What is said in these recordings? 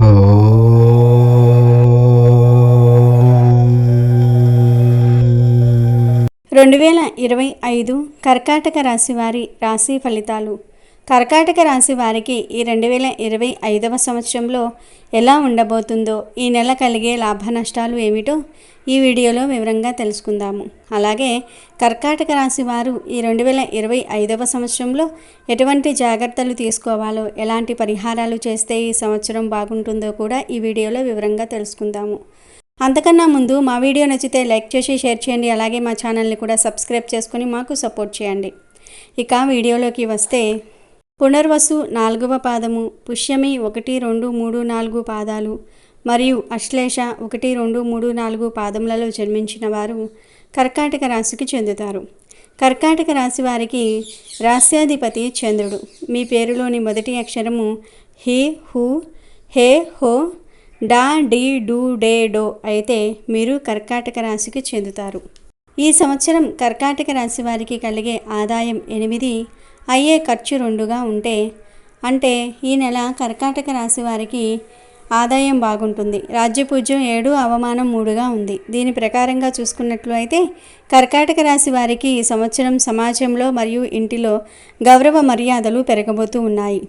రెండు వేల ఇరవై ఐదు కర్కాటక రాశి వారి రాశి ఫలితాలు. కర్కాటక రాశి వారికి ఈ రెండు వేల ఇరవై ఐదవ సంవత్సరంలో ఎలా ఉండబోతుందో ఈ నెల కలిగే లాభ నష్టాలు ఏమిటో ఈ వీడియోలో వివరంగా తెలుసుకుందాము. అలాగే కర్కాటక రాశి వారు ఈ రెండు వేల ఇరవై ఐదవ సంవత్సరంలో ఎటువంటి జాగ్రత్తలు తీసుకోవాలో ఎలాంటి పరిహారాలు చేస్తే ఈ సంవత్సరం బాగుంటుందో కూడా ఈ వీడియోలో వివరంగా తెలుసుకుందాము. అంతకన్నా ముందు మా వీడియో నచ్చితే లైక్ చేసి షేర్ చేయండి. అలాగే మా ఛానల్ని కూడా సబ్స్క్రైబ్ చేసుకుని మాకు సపోర్ట్ చేయండి. ఇక వీడియోలోకి వస్తే పునర్వసు నాలుగవ పాదము పుష్యమి ఒకటి రెండు మూడు నాలుగు పాదాలు మరియు అశ్లేష ఒకటి రెండు మూడు నాలుగు పాదములలో జన్మించిన వారు కర్కాటక రాశికి చెందుతారు. కర్కాటక రాశి వారికి రాస్యాధిపతి చంద్రుడు. మీ పేరులోని మొదటి అక్షరము హి హూ హే హో డా డి డూ డే డో అయితే మీరు కర్కాటక రాశికి చెందుతారు. ఈ సంవత్సరం కర్కాటక రాశి వారికి కలిగే ఆదాయం ఎనిమిది అయ్యే ఖర్చు రెండుగా ఉంటే అంటే ఈ నెల కర్కాటక రాశి వారికి ఆదాయం బాగుంటుంది. రాజ్యపూజ్యం ఏడు అవమానం మూడుగా ఉంది. దీని ప్రకారంగా చూసుకున్నట్లు అయితే కర్కాటక రాశి వారికి ఈ సంవత్సరం సమాజంలో మరియు ఇంటిలో గౌరవ మర్యాదలు పెరగబోతూ ఉన్నాయి.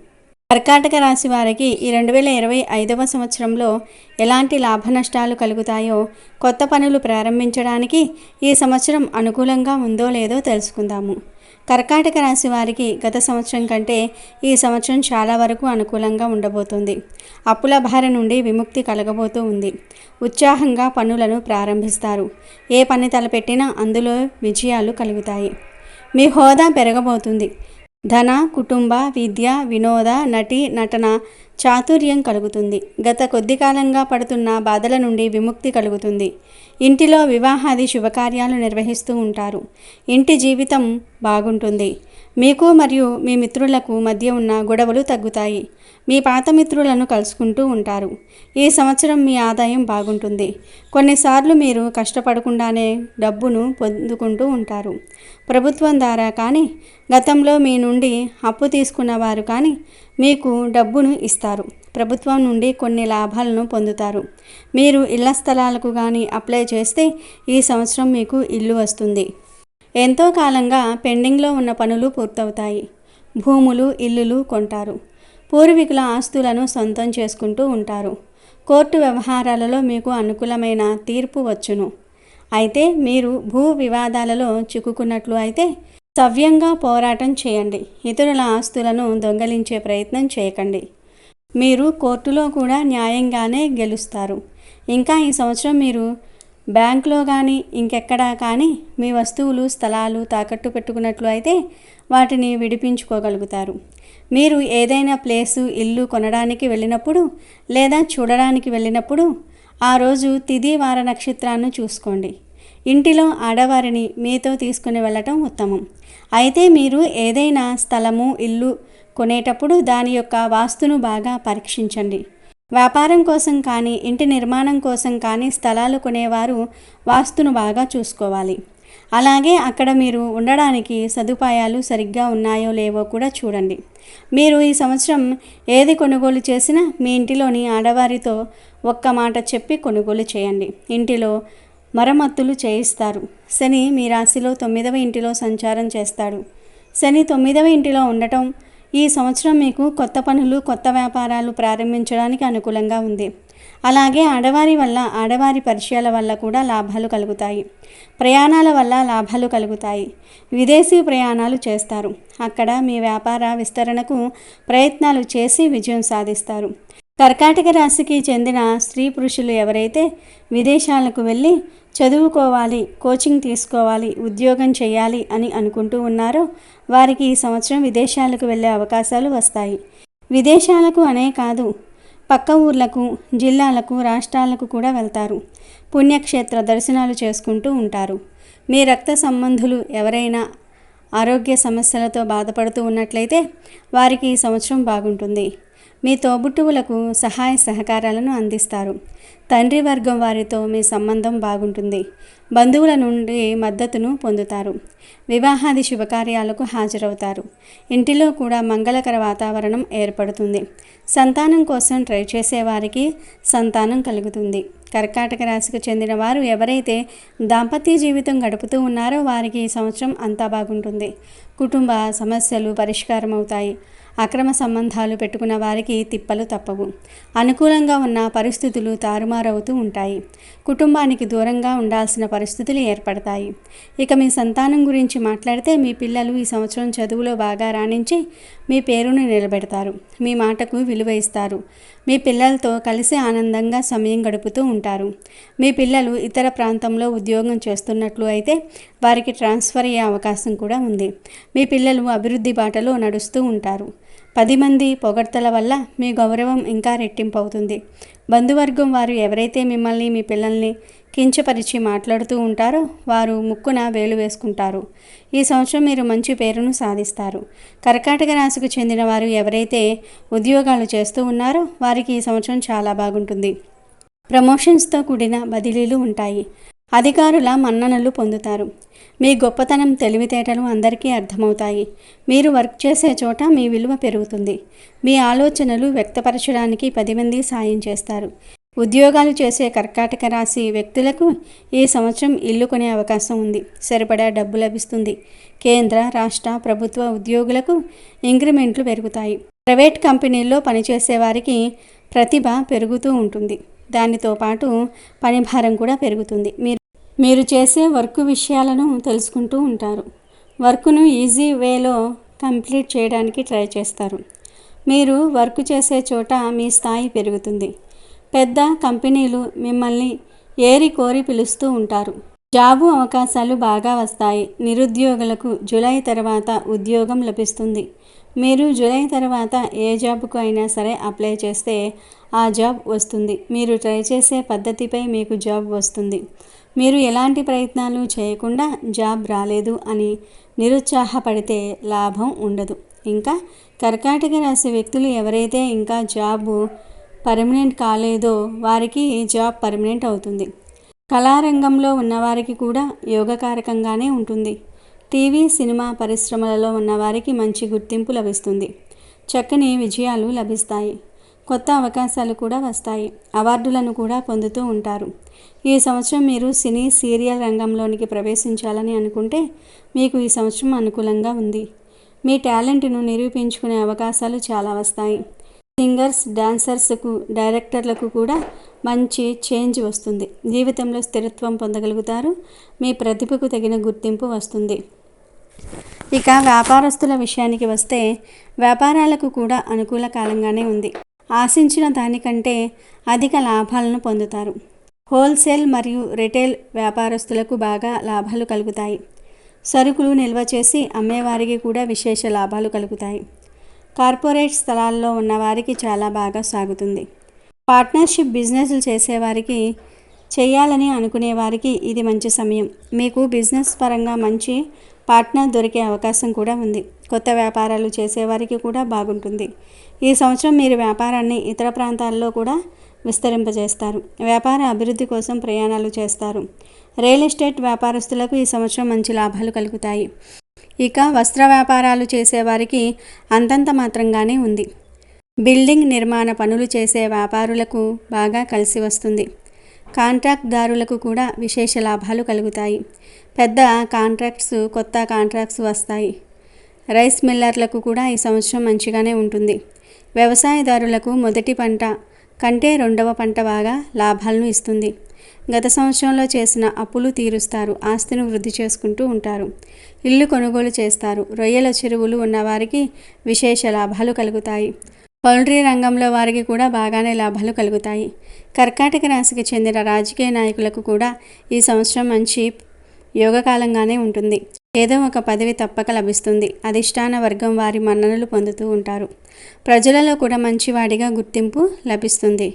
కర్కాటక రాశి వారికి ఈ రెండు వేల ఇరవై ఐదవ సంవత్సరంలో ఎలాంటి లాభ నష్టాలు కలుగుతాయో కొత్త పనులు ప్రారంభించడానికి ఈ సంవత్సరం అనుకూలంగా ఉందో లేదో తెలుసుకుందాము. కర్కాటక రాశి వారికి గత సంవత్సరం కంటే ఈ సంవత్సరం చాలా వరకు అనుకూలంగా ఉండబోతుంది. అప్పుల భార నుండి విముక్తి కలగబోతూ ఉంది. ఉత్సాహంగా పనులను ప్రారంభిస్తారు. ఏ పని తలపెట్టినా అందులో విజయాలు కలుగుతాయి. మీ హోదా పెరగబోతుంది. ధన కుటుంబ విద్య వినోద నటి నటన చాతుర్యం కలుగుతుంది. గత కొద్ది కాలంగా పడుతున్న బాధల నుండి విముక్తి కలుగుతుంది. ఇంటిలో వివాహాది శుభకార్యాలు నిర్వహిస్తూ ఉంటారు. ఇంటి జీవితం బాగుంటుంది. మీకు మరియు మీ మిత్రులకు మధ్య ఉన్న గొడవలు తగ్గుతాయి. మీ పాత మిత్రులను కలుసుకుంటూ ఉంటారు. ఈ సంవత్సరం మీ ఆదాయం బాగుంటుంది. కొన్నిసార్లు మీరు కష్టపడకుండానే డబ్బును పొందుకుంటూ ఉంటారు. ప్రభుత్వం ద్వారా కానీ గతంలో మీ నుండి అప్పు తీసుకున్న వారు కానీ మీకు డబ్బును ఇస్తారు. ప్రభుత్వం నుండి కొన్ని లాభాలను పొందుతారు. మీరు ఇళ్ళ స్థలాలకు కానీ అప్లై చేస్తే ఈ సంవత్సరం మీకు ఇల్లు వస్తుంది. ఎంతో కాలంగా పెండింగ్లో ఉన్న పనులు పూర్తవుతాయి. భూములు ఇల్లులు కొంటారు. పూర్వీకుల ఆస్తులను సొంతం చేసుకుంటూ ఉంటారు. కోర్టు వ్యవహారాలలో మీకు అనుకూలమైన తీర్పు వచ్చును. అయితే మీరు భూ వివాదాలలో చిక్కుకున్నట్లు అయితే సవ్యంగా పోరాటం చేయండి. ఇతరుల ఆస్తులను దొంగలించే ప్రయత్నం చేయకండి. మీరు కోర్టులో కూడా న్యాయంగానే గెలుస్తారు. ఇంకా ఈ సంవత్సరం మీరు బ్యాంకులో కానీ ఇంకెక్కడా కానీ మీ వస్తువులు స్థలాలు తాకట్టు పెట్టుకున్నట్లు అయితే వాటిని విడిపించుకోగలుగుతారు. మీరు ఏదైనా ప్లేసు ఇల్లు కొనడానికి వెళ్ళినప్పుడు లేదా చూడడానికి వెళ్ళినప్పుడు ఆ రోజు తిది వార నక్షత్రాన్ని చూసుకోండి. ఇంటిలో ఆడవారిని మీతో తీసుకుని వెళ్ళటం ఉత్తమం. అయితే మీరు ఏదైనా స్థలము ఇల్లు కొనేటప్పుడు దాని యొక్క వాస్తును బాగా పరీక్షించండి. వ్యాపారం కోసం కానీ ఇంటి నిర్మాణం కోసం కానీ స్థలాలు కొనేవారు వాస్తును బాగా చూసుకోవాలి. అలాగే అక్కడ మీరు ఉండడానికి సదుపాయాలు సరిగ్గా ఉన్నాయో లేవో కూడా చూడండి. మీరు ఈ సంవత్సరం ఏది కొనుగోలు చేసినా మీ ఇంటిలోని ఆడవారితో ఒక్క మాట చెప్పి కొనుగోలు చేయండి. ఇంటిలో మరమ్మతులు చేయిస్తారు. శని మీ రాశిలో తొమ్మిదవ ఇంటిలో సంచారం చేస్తాడు. శని తొమ్మిదవ ఇంటిలో ఉండటం ఈ సంవత్సరం మీకు కొత్త పనులు కొత్త వ్యాపారాలు ప్రారంభించడానికి అనుకూలంగా ఉంది. అలాగే ఆడవారి వల్ల ఆడవారి పరిచయాల వల్ల కూడా లాభాలు కలుగుతాయి. ప్రయాణాల వల్ల లాభాలు కలుగుతాయి. విదేశీ ప్రయాణాలు చేస్తారు. అక్కడ మీ వ్యాపార విస్తరణకు ప్రయత్నాలు చేసి విజయం సాధిస్తారు. కర్కాటక రాశికి చెందిన స్త్రీ పురుషులు ఎవరైతే విదేశాలకు వెళ్ళి చదువుకోవాలి కోచింగ్ తీసుకోవాలి ఉద్యోగం చేయాలి అని అనుకుంటూ ఉన్నారో వారికి ఈ సంవత్సరం విదేశాలకు వెళ్ళే అవకాశాలు వస్తాయి. విదేశాలకు అనే కాదు పక్క ఊర్లకు జిల్లాలకు రాష్ట్రాలకు కూడా వెళ్తారు. పుణ్యక్షేత్ర దర్శనాలు చేసుకుంటూ ఉంటారు. మీ రక్త సంబంధులు ఎవరైనా ఆరోగ్య సమస్యలతో బాధపడుతూ ఉన్నట్లయితే వారికి ఈ సంవత్సరం బాగుంటుంది. మీ తోబుట్టువులకు సహాయ సహకారాలను అందిస్తారు. తండ్రి వర్గం వారితో మీ సంబంధం బాగుంటుంది. బంధువుల నుండి మద్దతును పొందుతారు. వివాహాది శుభకార్యాలకు హాజరవుతారు. ఇంటిలో కూడా మంగళకర వాతావరణం ఏర్పడుతుంది. సంతానం కోసం ట్రై చేసేవారికి సంతానం కలుగుతుంది. కర్కాటక రాశికి చెందిన వారు ఎవరైతే దాంపత్య జీవితం గడుపుతూ ఉన్నారో వారికి ఈ సంవత్సరం అంతా బాగుంటుంది. కుటుంబ సమస్యలు పరిష్కారం అవుతాయి అక్రమ సంబంధాలు పెట్టుకున్న వారికి తిప్పలు తప్పవు. అనుకూలంగా ఉన్న పరిస్థితులు తారుమారవుతూ ఉంటాయి. కుటుంబానికి దూరంగా ఉండాల్సిన పరిస్థితులు ఏర్పడతాయి. ఇక మీ సంతానం గురించి మాట్లాడితే మీ పిల్లలు ఈ సంవత్సరం చదువులో బాగా రాణించి మీ పేరును నిలబెడతారు. మీ మాటకు విలువ ఇస్తారు. మీ పిల్లలతో కలిసి ఆనందంగా సమయం గడుపుతూ ఉంటారు. ఉంటారు. మీ పిల్లలు ఇతర ప్రాంతంలో ఉద్యోగం చేస్తున్నట్లు అయితే వారికి ట్రాన్స్ఫర్ అయ్యే అవకాశం కూడా ఉంది. మీ పిల్లలు అభివృద్ధి బాటలో నడుస్తూ ఉంటారు. పది మంది పొగడ్తల వల్ల మీ గౌరవం ఇంకా రెట్టింపు అవుతుంది బంధువర్గం వారు ఎవరైతే మిమ్మల్ని మీ పిల్లల్ని కించపరిచి మాట్లాడుతూ ఉంటారో వారు ముక్కున వేలు వేసుకుంటారు. ఈ సంవత్సరం మీరు మంచి పేరును సాధిస్తారు. కర్కాటక రాశికి చెందిన వారు ఎవరైతే ఉద్యోగాలు చేస్తూ ఉన్నారో వారికి ఈ సంవత్సరం చాలా బాగుంటుంది. ప్రమోషన్స్తో కూడిన బదిలీలు ఉంటాయి. అధికారుల మన్ననలు పొందుతారు. మీ గొప్పతనం తెలివితేటలు అందరికీ అర్థమవుతాయి. మీరు వర్క్ చేసే చోట మీ విలువ పెరుగుతుంది. మీ ఆలోచనలు వ్యక్తపరచడానికి పది మంది సాయం చేస్తారు. ఉద్యోగాలు చేసే కర్కాటక రాశి వ్యక్తులకు ఈ సంవత్సరం ఇల్లు కొనే అవకాశం ఉంది. సరిపడా డబ్బు లభిస్తుంది. కేంద్ర రాష్ట్ర ప్రభుత్వ ఉద్యోగులకు ఇంక్రిమెంట్లు పెరుగుతాయి. ప్రైవేట్ కంపెనీల్లో పనిచేసే వారికి ప్రతిభ పెరుగుతూ ఉంటుంది. దానితో పాటు పని భారం కూడా పెరుగుతుంది. మీరు మీరు చేసే వర్క్ విషయాలను తెలుసుకుంటూ ఉంటారు. వర్క్ను ఈజీ వేలో కంప్లీట్ చేయడానికి ట్రై చేస్తారు. మీరు వర్క్ చేసే చోట మీ స్థాయి పెరుగుతుంది. పెద్ద కంపెనీలు మిమ్మల్ని ఏరి కోరి పిలుస్తూ ఉంటారు. జాబు అవకాశాలు బాగా వస్తాయి. నిరుద్యోగులకు జూలై తర్వాత ఉద్యోగం లభిస్తుంది. మీరు జూలై తర్వాత ఏ జాబ్కు అయినా సరే అప్లై చేస్తే ఆ జాబ్ వస్తుంది. మీరు ట్రై చేసే పద్ధతిపై మీకు జాబ్ వస్తుంది. మీరు ఎలాంటి ప్రయత్నాలు చేయకుండా జాబ్ రాలేదు అని నిరుత్సాహపడితే లాభం ఉండదు. ఇంకా కర్కాటక రాశి వ్యక్తులు ఎవరైతే ఇంకా జాబ్ పర్మనెంట్ కాలేదో వారికి జాబ్ పర్మనెంట్ అవుతుంది. కళారంగంలో ఉన్నవారికి కూడా యోగకారకంగానే ఉంటుంది. టీవీ సినిమా పరిశ్రమలలో ఉన్నవారికి మంచి గుర్తింపు లభిస్తుంది. చక్కని విజయాలు లభిస్తాయి. కొత్త అవకాశాలు కూడా వస్తాయి. అవార్డులను కూడా పొందుతూ ఉంటారు. ఈ సంవత్సరం మీరు సినీ సీరియల్ రంగంలోనికి ప్రవేశించాలని అనుకుంటే మీకు ఈ సంవత్సరం అనుకూలంగా ఉంది. మీ టాలెంట్ను నిరూపించుకునే అవకాశాలు చాలా వస్తాయి. సింగర్స్ డాన్సర్స్కు డైరెక్టర్లకు కూడా మంచి చేంజ్ వస్తుంది. జీవితంలో స్థిరత్వం పొందగలుగుతారు. మీ ప్రతిభకు తగిన గుర్తింపు వస్తుంది. ఇక వ్యాపారస్తుల విషయానికి వస్తే వ్యాపారాలకు కూడా అనుకూల కాలంగానే ఉంది. ఆశించిన దానికంటే అధిక లాభాలను పొందుతారు. హోల్సేల్ మరియు రిటైల్ వ్యాపారస్తులకు బాగా లాభాలు కలుగుతాయి. సరుకులు నిల్వ చేసి అమ్మేవారికి కూడా విశేష లాభాలు కలుగుతాయి. కార్పొరేట్ స్థలాల్లో ఉన్నవారికి చాలా బాగా సాగుతుంది. పార్ట్నర్షిప్ బిజినెస్లు చేసేవారికి చేయాలని అనుకునే వారికి ఇది మంచి సమయం. మీకు బిజినెస్ పరంగా మంచి పార్ట్నర్ దొరికే అవకాశం కూడా ఉంది. కొత్త వ్యాపారాలు చేసేవారికి కూడా బాగుంటుంది. ఈ సంవత్సరం మీరు వ్యాపారాన్ని ఇతర ప్రాంతాల్లో కూడా విస్తరింపజేస్తారు. వ్యాపార అభివృద్ధి కోసం ప్రయాణాలు చేస్తారు. రియల్ ఎస్టేట్ వ్యాపారస్తులకు ఈ సంవత్సరం మంచి లాభాలు కలుగుతాయి. ఇక వస్త్ర వ్యాపారాలు చేసేవారికి అంతంత మాత్రంగానే ఉంది. బిల్డింగ్ నిర్మాణ పనులు చేసే వ్యాపారులకు బాగా కలిసి వస్తుంది. కాంట్రాక్ట్దారులకు కూడా విశేష లాభాలు కలుగుతాయి. పెద్ద కాంట్రాక్ట్స్ కొత్త కాంట్రాక్ట్స్ వస్తాయి. రైస్ మిల్లర్లకు కూడా ఈ సంవత్సరం మంచిగానే ఉంటుంది. వ్యవసాయదారులకు మొదటి పంట కంటే రెండవ పంట బాగా లాభాలను ఇస్తుంది. గత సంవత్సరంలో చేసిన అప్పులు తీరుస్తారు. ఆస్తిని వృద్ధి చేసుకుంటూ ఉంటారు. ఇల్లు కొనుగోలు చేస్తారు. రొయ్యల చెరువులు ఉన్నవారికి విశేష లాభాలు కలుగుతాయి. పౌల్ట్రీ రంగంలో వారికి కూడా బాగానే లాభాలు కలుగుతాయి. కర్కాటక రాశికి చెందిన రాజకీయ నాయకులకు కూడా ఈ సంవత్సరం మంచి యోగకాలంగానే ఉంటుంది. ఏదో ఒక పదవి తప్పక లభిస్తుంది. అధిష్టాన వర్గం వారి మన్ననలు పొందుతూ ఉంటారు. ప్రజలలో కూడా మంచివాడిగా గుర్తింపు లభిస్తుంది.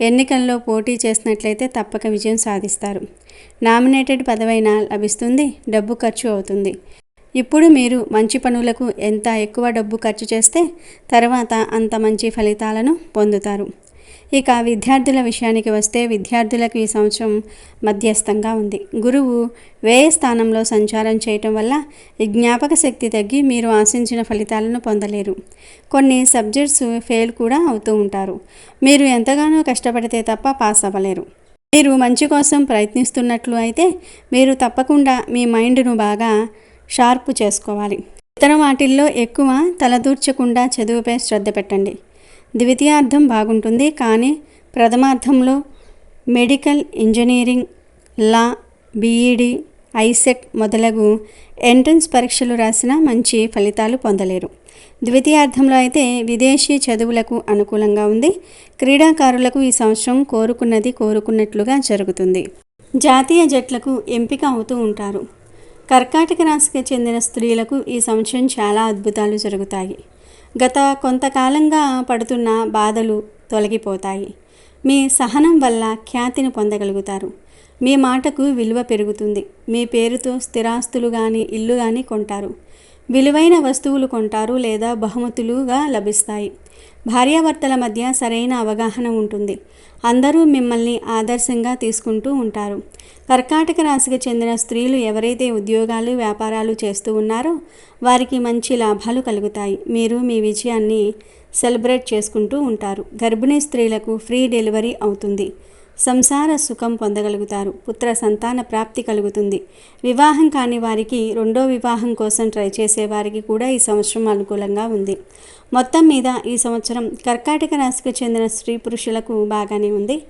ఎన్నికల్లో పోటీ చేసినట్లయితే తప్పక విజయం సాధిస్తారు. నామినేటెడ్ పదవైనా లభిస్తుంది. డబ్బు ఖర్చు అవుతుంది. ఇప్పుడు మీరు మంచి పనులకు ఎంత ఎక్కువ డబ్బు ఖర్చు చేస్తే తర్వాత అంత మంచి ఫలితాలను పొందుతారు. ఇక విద్యార్థుల విషయానికి వస్తే విద్యార్థులకు ఈ సంవత్సరం మధ్యస్థంగా ఉంది. గురువు వ్యయ స్థానంలో సంచారం చేయటం వల్ల ఈ జ్ఞాపక శక్తి తగ్గి మీరు ఆశించిన ఫలితాలను పొందలేరు. కొన్ని సబ్జెక్ట్స్ ఫెయిల్ కూడా అవుతూ ఉంటారు. మీరు ఎంతగానో కష్టపడితే తప్ప పాస్ అవ్వలేరు. మీరు మంచి కోసం ప్రయత్నిస్తున్నట్లు అయితే మీరు తప్పకుండా మీ మైండ్ను బాగా షార్ప్ చేసుకోవాలి. ఇతర వాటిల్లో ఎక్కువ తలదూర్చకుండా చదువుపై శ్రద్ధ పెట్టండి. ద్వితీయార్థం బాగుంటుంది. కానీ ప్రథమార్థంలో medical engineering law BEd ICET మొదలగు ఎంట్రన్స్ పరీక్షలు రాసిన మంచి ఫలితాలు పొందలేరు. ద్వితీయార్థంలో అయితే విదేశీ చదువులకు అనుకూలంగా ఉంది. క్రీడాకారులకు ఈ సంవత్సరం కోరుకున్నది కోరుకున్నట్లుగా జరుగుతుంది. జాతీయ జట్లకు ఎంపిక అవుతూ ఉంటారు. కర్కాటక రాశికి చెందిన స్త్రీలకు ఈ సంవత్సరం చాలా అద్భుతాలు జరుగుతాయి. గత కొంతకాలంగా పడుతున్న బాధలు తొలగిపోతాయి. మీ సహనం వల్ల ఖ్యాతిని పొందగలుగుతారు. మీ మాటకు విలువ పెరుగుతుంది. మీ పేరుతో స్థిరాస్తులు కానీ ఇల్లు కానీ కొంటారు. విలువైన వస్తువులు కొంటారు లేదా బహుమతులుగా లభిస్తాయి. భార్యాభర్తల మధ్య సరైన అవగాహన ఉంటుంది. అందరూ మిమ్మల్ని ఆదర్శంగా తీసుకుంటూ ఉంటారు. కర్కాటక రాశికి చెందిన స్త్రీలు ఎవరైతే ఉద్యోగాలు వ్యాపారాలు చేస్తూ ఉన్నారో వారికి మంచి లాభాలు కలుగుతాయి. మీరు మీ విజయాన్ని సెలబ్రేట్ చేసుకుంటూ ఉంటారు. గర్భిణీ స్త్రీలకు ఫ్రీ డెలివరీ అవుతుంది. సంసార సుఖం పొందగలుగుతారు. పుత్ర సంతాన ప్రాప్తి కలుగుతుంది. వివాహం కాని వారికి రెండో వివాహం కోసం ట్రై చేసేవారికి కూడా ఈ సంవత్సరం అనుకూలంగా ఉంది. మొత్తం మీద ఈ సంవత్సరం కర్కాటక రాశికి చెందిన స్త్రీ పురుషులకు బాగానే ఉంది.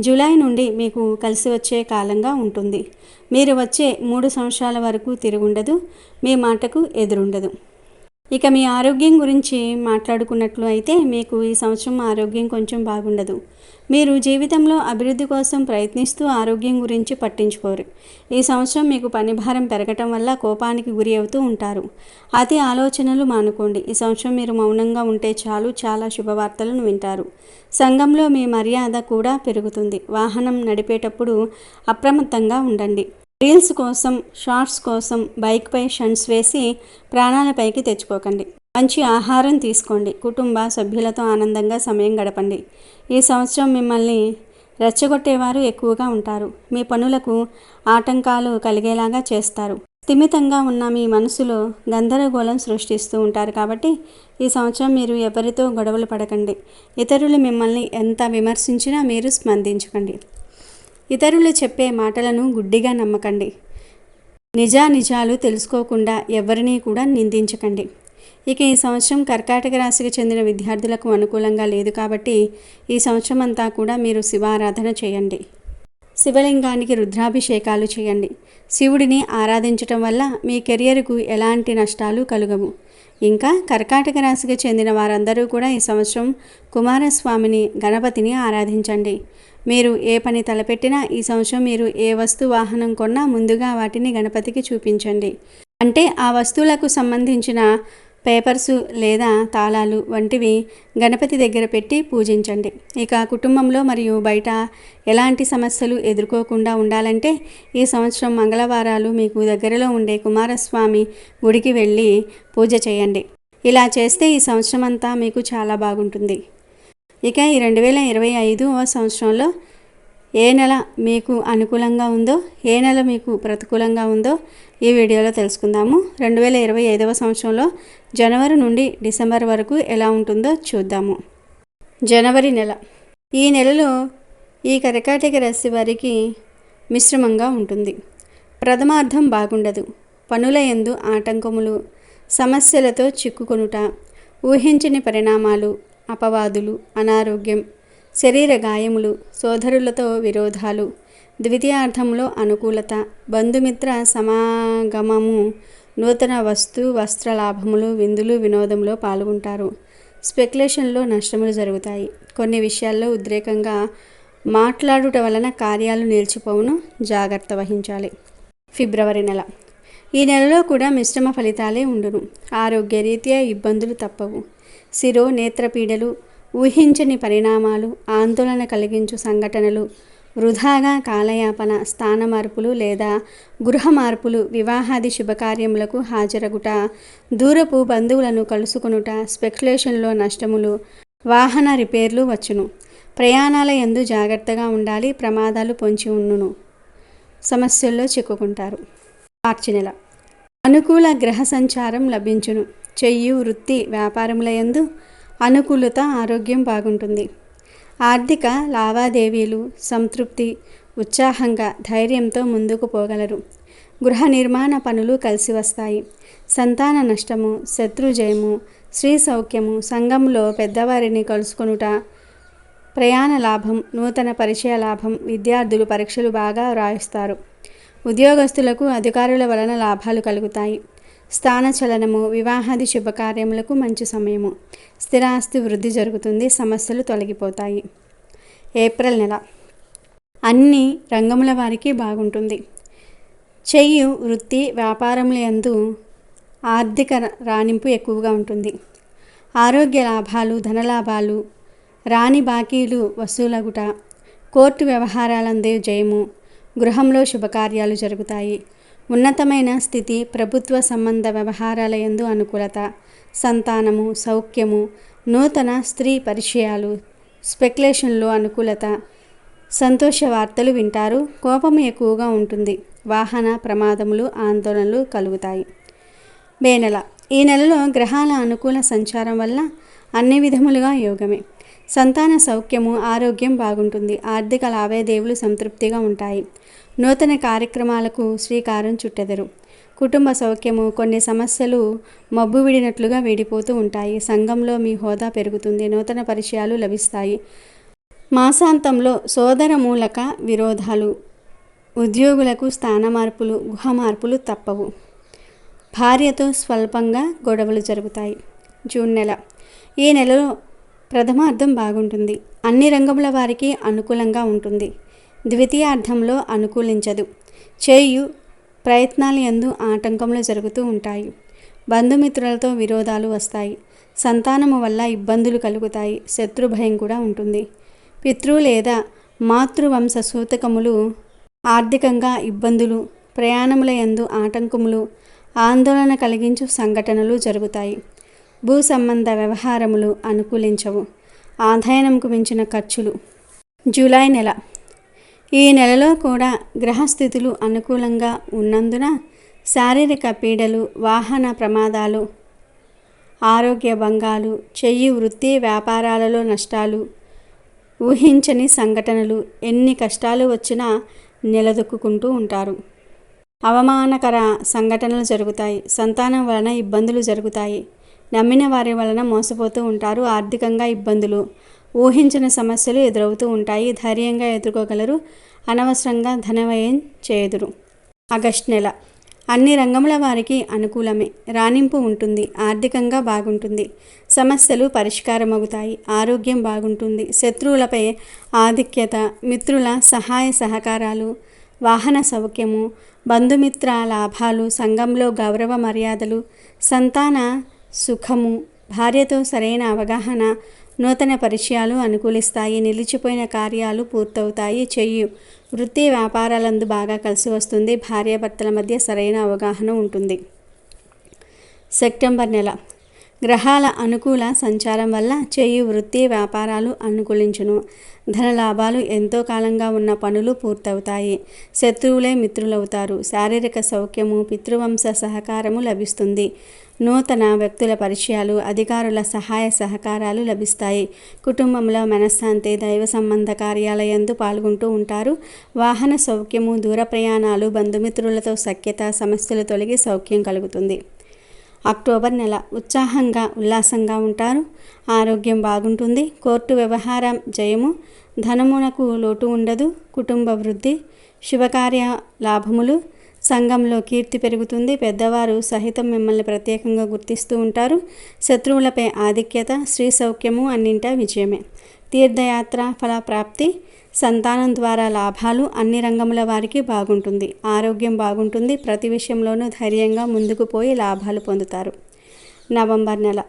జూలై నుండి మీకు కలిసి వచ్చే కాలంగా ఉంటుంది. మీరు వచ్చే మూడు సంవత్సరాల వరకు తిరుగుండదు. మీ మాటకు ఎదురుండదు. ఇక మీ ఆరోగ్యం గురించి మాట్లాడుకున్నట్లు అయితే మీకు ఈ సంవత్సరం ఆరోగ్యం కొంచెం బాగుండదు. మీరు జీవితంలో అభివృద్ధి కోసం ప్రయత్నిస్తూ ఆరోగ్యం గురించి పట్టించుకోరు. ఈ సంవత్సరం మీకు పని భారం పెరగటం వల్ల కోపానికి గురి అవుతూ ఉంటారు. అతి ఆలోచనలు మానుకోండి. ఈ సంవత్సరం మీరు మౌనంగా ఉంటే చాలు చాలా శుభవార్తలను వింటారు. సంఘంలో మీ మర్యాద కూడా పెరుగుతుంది. వాహనం నడిపేటప్పుడు అప్రమత్తంగా ఉండండి. రీల్స్ కోసం షార్ట్స్ కోసం బైక్పై షంట్స్ వేసి ప్రాణాలపైకి తెచ్చుకోకండి. మంచి ఆహారం తీసుకోండి. కుటుంబ సభ్యులతో ఆనందంగా సమయం గడపండి. ఈ సంవత్సరం మిమ్మల్ని రెచ్చగొట్టేవారు ఎక్కువగా ఉంటారు. మీ పనులకు ఆటంకాలు కలిగేలాగా చేస్తారు. స్థిమితంగా ఉన్న మీ మనసులో గందరగోళం సృష్టిస్తూ ఉంటారు కాబట్టి ఈ సంవత్సరం మీరు ఎవరితో గొడవలు పడకండి. ఇతరులు మిమ్మల్ని ఎంత విమర్శించినా మీరు స్పందించకండి. ఇతరులు చెప్పే మాటలను గుడ్డిగా నమ్మకండి. నిజానిజాలు తెలుసుకోకుండా ఎవరినీ కూడా నిందించకండి. ఇక ఈ సంవత్సరం కర్కాటక రాశికి చెందిన విద్యార్థులకు అనుకూలంగా లేదు కాబట్టి ఈ సంవత్సరం అంతా కూడా మీరు శివారాధన చేయండి. శివలింగానికి రుద్రాభిషేకాలు చేయండి. శివుడిని ఆరాధించటం వల్ల మీ కెరియర్కు ఎలాంటి నష్టాలు కలుగవు. ఇంకా కర్కాటక రాశికి చెందిన వారందరూ కూడా ఈ సంవత్సరం కుమారస్వామిని గణపతిని ఆరాధించండి. మీరు ఏ పని తలపెట్టినా ఈ సంవత్సరం మీరు ఏ వస్తు వాహనం కొన్నా ముందుగా వాటిని గణపతికి చూపించండి. అంటే ఆ వస్తువులకు సంబంధించిన పేపర్సు లేదా తాళాలు వంటివి గణపతి దగ్గర పెట్టి పూజించండి. ఇక కుటుంబంలో మరియు బయట ఎలాంటి సమస్యలు ఎదుర్కోకుండా ఉండాలంటే ఈ సంవత్సరం మంగళవారాలు మీకు దగ్గరలో ఉండే కుమారస్వామి గుడికి వెళ్ళి పూజ చేయండి. ఇలా చేస్తే ఈ సంవత్సరం అంతా మీకు చాలా బాగుంటుంది. ఇక ఈ రెండు వేల ఇరవై ఐదవ సంవత్సరంలో ఏ నెల మీకు అనుకూలంగా ఉందో ఏ నెల మీకు ప్రతికూలంగా ఉందో ఈ వీడియోలో తెలుసుకుందాము. రెండు వేల ఇరవై ఐదవ సంవత్సరంలో జనవరి నుండి డిసెంబర్ వరకు ఎలా ఉంటుందో చూద్దాము. జనవరి నెల. ఈ నెలలో ఈ కరకాటక రాశి వారికి మిశ్రమంగా ఉంటుంది. ప్రథమార్థం బాగుండదు. పనుల ఎందు ఆటంకములు సమస్యలతో చిక్కుకొనుట ఊహించని పరిణామాలు అపవాదులు అనారోగ్యం శరీర గాయములు సోదరులతో విరోధాలు ద్వితీయార్థంలో అనుకూలత బంధుమిత్ర సమాగమము నూతన వస్తు వస్త్రలాభములు విందులు వినోదంలో పాల్గొంటారు. స్పెక్యులేషన్లో నష్టములు జరుగుతాయి. కొన్ని విషయాల్లో ఉద్రేకంగా మాట్లాడుట వలన కార్యాలు నిలిచిపోవును. జాగ్రత్త వహించాలి. ఫిబ్రవరి నెల. ఈ నెలలో కూడా మిశ్రమ ఫలితాలే ఉండును. ఆరోగ్య రీత్యా ఇబ్బందులు తప్పవు. శిరో నేత్రపీడలు ఊహించని పరిణామాలు ఆందోళన కలిగించు సంఘటనలు వృధాగా కాలయాపన స్థాన మార్పులు లేదా గృహ మార్పులు వివాహాది శుభకార్యములకు హాజరగుట దూరపు బంధువులను కలుసుకొనుట స్పెక్యులేషన్లో నష్టములు వాహన రిపేర్లు వచ్చును. ప్రయాణాల ఎందు జాగ్రత్తగా ఉండాలి ప్రమాదాలు పొంచి ఉండును సమస్యల్లో చిక్కుకుంటారు. మార్చి నెల. అనుకూల గ్రహ సంచారం లభించును. చెయ్యి వృత్తి వ్యాపారముల యందు అనుకూలత ఆరోగ్యం బాగుంటుంది. ఆర్థిక లావాదేవీలు సంతృప్తి ఉత్సాహంగా ధైర్యంతో ముందుకు పోగలరు. గృహ నిర్మాణ పనులు కలిసి వస్తాయి. సంతాన నష్టము శత్రుజయము స్త్రీ సౌఖ్యము సంఘంలో పెద్దవారిని కలుసుకొనుట ప్రయాణ లాభం నూతన పరిచయ లాభం విద్యార్థులు పరీక్షలు బాగా వ్రాయిస్తారు ఉద్యోగస్తులకు అధికారుల వలన లాభాలు కలుగుతాయి. స్థానచలనము వివాహాది శుభకార్యములకు మంచి సమయము. స్థిరాస్తి వృద్ధి జరుగుతుంది సమస్యలు తొలగిపోతాయి. ఏప్రిల్ నెల. అన్ని రంగముల వారికి బాగుంటుంది. చెయ్యి వృత్తి వ్యాపారముల యందు ఆర్థిక రాణింపు ఎక్కువగా ఉంటుంది. ఆరోగ్య లాభాలు ధనలాభాలు రాణి బాకీలు వసూలగుట కోర్టు వ్యవహారాలందే జయము గృహంలో శుభకార్యాలు జరుగుతాయి. ఉన్నతమైన స్థితి ప్రభుత్వ సంబంధ వ్యవహారాల యందు అనుకూలత సంతానము సౌఖ్యము నూతన స్త్రీ పరిచయాలు స్పెక్యులేషన్లో అనుకూలత సంతోష వార్తలు వింటారు కోపం ఎక్కువగా ఉంటుంది వాహన ప్రమాదములు ఆందోళనలు కలుగుతాయి. మే నెల ఈ నెలలో గ్రహాల అనుకూల సంచారం వల్ల అన్ని విధములుగా యోగమే. సంతాన సౌఖ్యము ఆరోగ్యం బాగుంటుంది. ఆర్థిక లావాదేవీలు సంతృప్తిగా ఉంటాయి. నూతన కార్యక్రమాలకు శ్రీకారం చుట్టెదరు. కుటుంబ సౌఖ్యము కొన్ని సమస్యలు మబ్బు విడినట్లుగా విడిపోతూ ఉంటాయి. సంఘంలో మీ హోదా పెరుగుతుంది. నూతన పరిచయాలు లభిస్తాయి. మాసాంతంలో సోదర మూలక విరోధాలు. ఉద్యోగులకు స్థాన మార్పులు గుహ మార్పులు తప్పవు. భార్యతో స్వల్పంగా గొడవలు జరుగుతాయి. జూన్ నెల. ఈ నెలలో ప్రథమార్థం బాగుంటుంది. అన్ని రంగముల వారికి అనుకూలంగా ఉంటుంది. ద్వితీయార్థంలో అనుకూలించదు. చేయు ప్రయత్నాలు ఎందు ఆటంకములు జరుగుతూ ఉంటాయి. బంధుమిత్రులతో విరోధాలు వస్తాయి. సంతానము వల్ల ఇబ్బందులు కలుగుతాయి. శత్రు భయం కూడా ఉంటుంది. పితృ లేదా మాతృవంశ సూతకములు ఆర్థికంగా ఇబ్బందులు ప్రయాణముల యందు ఆటంకములు ఆందోళన కలిగించు సంఘటనలు జరుగుతాయి. భూ సంబంధ వ్యవహారములు అనుకూలించవు. ఆదాయనంకు మించిన ఖర్చులు. జూలై నెల. ఈ నెలలో కూడా గ్రహస్థితులు అనుకూలంగా ఉన్నందున శారీరక పీడలు వాహన ప్రమాదాలు ఆరోగ్య భంగాలు చెయ్యి వృత్తి వ్యాపారాలలో నష్టాలు ఊహించని సంఘటనలు ఎన్ని కష్టాలు వచ్చినా నిలదొక్కుంటూ ఉంటారు. అవమానకర సంఘటనలు జరుగుతాయి. సంతానం వలన ఇబ్బందులు జరుగుతాయి. నమ్మిన వారి వలన మోసపోతూ ఉంటారు. ఆర్థికంగా ఇబ్బందులు ఊహించిన సమస్యలు ఎదురవుతూ ఉంటాయి. ధైర్యంగా ఎదుర్కోగలరు. అనవసరంగా ధనవ్యయం చేయదురు. ఆగస్ట్ నెల. అన్ని రంగముల వారికి అనుకూలమే. రాణింపు ఉంటుంది. ఆర్థికంగా బాగుంటుంది. సమస్యలు పరిష్కారమవుతాయి. ఆరోగ్యం బాగుంటుంది. శత్రువులపై ఆధిక్యత మిత్రుల సహాయ సహకారాలు వాహన సౌఖ్యము బంధుమిత్ర లాభాలు సంఘంలో గౌరవ మర్యాదలు సంతాన సుఖము భార్యతో సరైన అవగాహన నూతన పరిచయాలు అనుకూలిస్తాయి నిలిచిపోయిన కార్యాలు పూర్తవుతాయి చెయ్యి వృత్తి వ్యాపారాలందు బాగా కలిసి వస్తుంది భార్యాభర్తల మధ్య సరైన అవగాహన ఉంటుంది. సెప్టెంబర్ నెల. గ్రహాల అనుకూల సంచారం వల్ల చేయు వృత్తి వ్యాపారాలు అనుకూలించును. ధన లాభాలు ఎంతో కాలంగా ఉన్న పనులు పూర్తవుతాయి. శత్రువులే మిత్రులవుతారు. శారీరక సౌఖ్యము పితృవంశ సహకారము లభిస్తుంది. నూతన వ్యక్తుల పరిచయాలు అధికారుల సహాయ సహకారాలు లభిస్తాయి. కుటుంబంలో మనశ్శాంతి దైవ సంబంధ కార్యాలయందు పాల్గొంటూ ఉంటారు. వాహన సౌఖ్యము దూర ప్రయాణాలు బంధుమిత్రులతో సఖ్యత సమస్యలు తొలగి సౌఖ్యం కలుగుతుంది. అక్టోబర్ నెల ఉత్సాహంగా ఉల్లాసంగా ఉంటారు. ఆరోగ్యం బాగుంటుంది. కోర్టు వ్యవహారం జయము. ధనమునకు లోటు ఉండదు. కుటుంబ వృద్ధి శుభకార్య లాభములు. సంఘంలో కీర్తి పెరుగుతుంది. పెద్దవారు సహితం మిమ్మల్ని ప్రత్యేకంగా గుర్తిస్తూ ఉంటారు. శత్రువులపై ఆధిక్యత స్త్రీ సౌఖ్యము అన్నింటా విజయమే. తీర్థయాత్ర ఫలప్రాప్తి. సంతానం ద్వారా లాభాలు అన్ని రంగముల వారికి బాగుంటుంది. ఆరోగ్యం బాగుంటుంది. ప్రతి విషయంలోనూ ధైర్యంగా ముందుకు పోయి లాభాలు పొందుతారు. నవంబర్ నెల.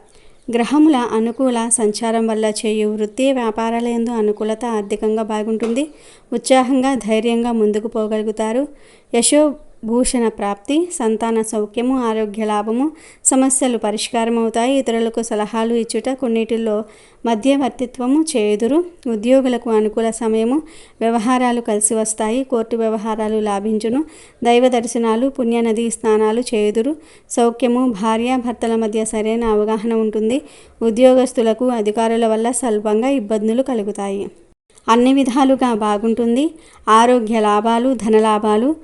గ్రహముల అనుకూల సంచారం వల్ల చేయు వృత్తి వ్యాపారాల ఎందు అనుకూలత ఆర్థికంగా బాగుంటుంది. ఉత్సాహంగా ధైర్యంగా ముందుకు పోగలుగుతారు. యశో భూషణ ప్రాప్తి సంతాన సౌఖ్యము ఆరోగ్య లాభము సమస్యలు పరిష్కారం అవుతాయి ఇతరులకు సలహాలు ఇచ్చుట కొన్నిటిలో మధ్యవర్తిత్వము చేయుదురు. ఉద్యోగులకు అనుకూల సమయము వ్యవహారాలు కలిసి వస్తాయి. కోర్టు వ్యవహారాలు లాభించును. దైవ దర్శనాలు పుణ్యనది స్నానాలు చేయుదురు. సౌఖ్యము భార్య భర్తల మధ్య సరైన అవగాహన ఉంటుంది. ఉద్యోగస్తులకు అధికారుల వల్ల స్వల్పంగా ఇబ్బందులు కలుగుతాయి. అన్ని విధాలుగా బాగుంటుంది. ఆరోగ్య లాభాలు ధనలాభాలు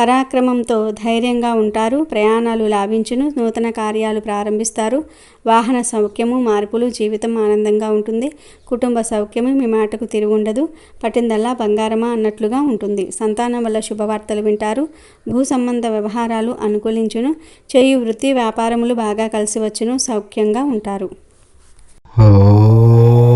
పరాక్రమంతో ధైర్యంగా ఉంటారు. ప్రయాణాలు లాభించును. నూతన కార్యాలు ప్రారంభిస్తారు. వాహన సౌఖ్యము మార్పులు జీవితం ఆనందంగా ఉంటుంది. కుటుంబ సౌఖ్యము మీ మాటకు తిరుగుండదు. పట్టిందల్లా బంగారమా అన్నట్లుగా ఉంటుంది. సంతానం వల్ల శుభవార్తలు వింటారు. భూ సంబంధ వ్యవహారాలు అనుకూలించును. చేయు వృత్తి వ్యాపారములు బాగా కలిసి వచ్చును. సౌఖ్యంగా ఉంటారు. ఓ